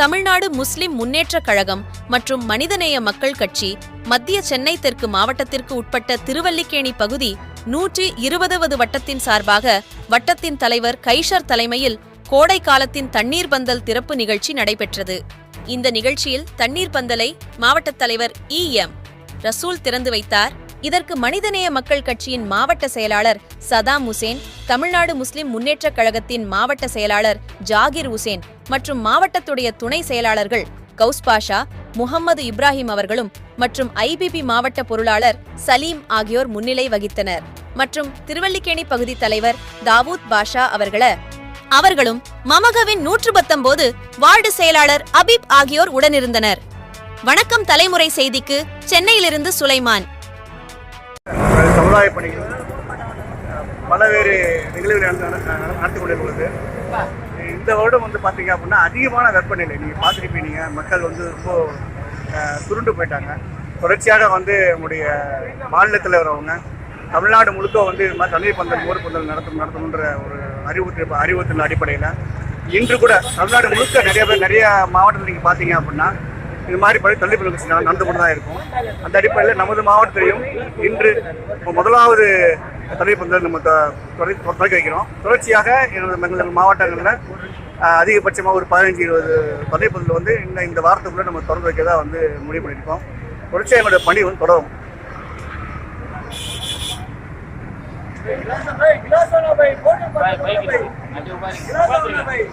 Tamil Nadu Muslim Munnetra Kazhagam மற்றும் மனிதநேய மக்கள் கட்சி மத்திய சென்னை தெற்கு மாவட்டத்திற்கு உட்பட்ட திருவல்லிக்கேணி பகுதி நூற்றி இருபதாவது வட்டத்தின் சார்பாக வட்டத்தின் தலைவர் கைஷர் தலைமையில் கோடை காலத்தின் தண்ணீர் பந்தல் திறப்பு நிகழ்ச்சி நடைபெற்றது. இந்த நிகழ்ச்சியில் தண்ணீர் பந்தலை மாவட்ட தலைவர் இ எம் ரசூல் திறந்து வைத்தார். இதற்கு மனிதநேய மக்கள் கட்சியின் மாவட்ட செயலாளர் சதாம் ஹுசேன் தமிழ்நாடு முஸ்லிம் முன்னேற்றக் கழகத்தின் மாவட்ட செயலாளர் ஜாகிர் ஹுசேன் மற்றும் மாவட்டத்துடைய துணை செயலாளர்கள் கௌஸ் பாஷா முகம்மது இப்ராஹிம் அவர்களும் மற்றும் ஐபிபி மாவட்ட பொருளாளர் சலீம் ஆகியோர் முன்னிலை வகித்தனர். மற்றும் திருவல்லிக்கேணி பகுதி தலைவர் தாவூத் பாஷா அவர்கள அவர்களும் மமகவின் நூற்று பத்தொன்பது வார்டு செயலாளர் அபீப் ஆகியோர் உடனிருந்தனர். வணக்கம் தலைமுறை செய்திக்கு சென்னையிலிருந்து சுலைமான். சமுதாய பணிகள் பல்வேறு நிகழ்வுகளை நடத்தி கொண்டிருக்கிறது. இந்த வருடம் வந்து பார்த்தீங்க அப்படின்னா அதிகமான வெப்பநிலை. நீங்கள் பார்த்துருப்பீங்க மக்கள் வந்து ரொம்ப சுருண்டு போயிட்டாங்க. தொடர்ச்சியாக வந்து நம்முடைய மாநிலத்தில் வரவங்க தமிழ்நாடு முழுக்க வந்து இது மாதிரி தண்ணீர் பந்தல் மோர் பந்தல் நடத்தும் நடத்தணுன்ற ஒரு அறிவுறுத்தல் அறிவுறுத்தல் அடிப்படையில் இன்று கூட தமிழ்நாடு முழுக்க நிறைய பேர் நிறைய மாவட்டத்தில் நீங்கள் பார்த்தீங்க அப்படின்னா இது மாதிரி படி தள்ளி நடந்து கொண்டு தான் இருக்கும். அந்த அடிப்படையில் நமது மாவட்டத்திலையும் இன்று இப்போ முதலாவது தண்ணீர் பந்தல் நம்ம தொ- தொடங்கி வைக்கிறோம். தொடர்ச்சியாக எங்கள் மாவட்டங்களில் அதிகபட்சமாக ஒரு பதினஞ்சு இருபது தண்ணீர் பந்தல் வந்து இந்த இந்த வாரத்துக்குள்ளே நம்ம திறந்து வைக்கிறதா வந்து முடிவு பண்ணியிருக்கோம். தொடர்ச்சியாக எங்களுடைய பணி வந்து தொடரும். Baik,